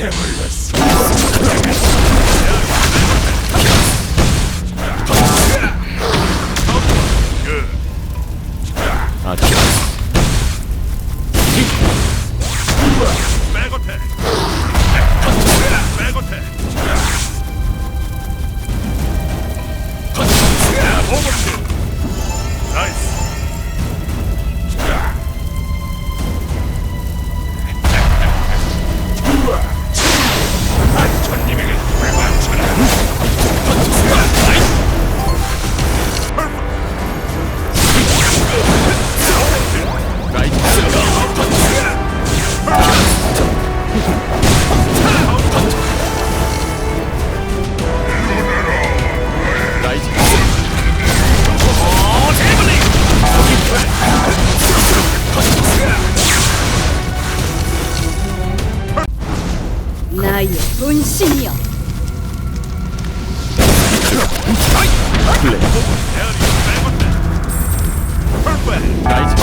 백어택 오버킬 나의 분신이여. 백어택 펄백 라이트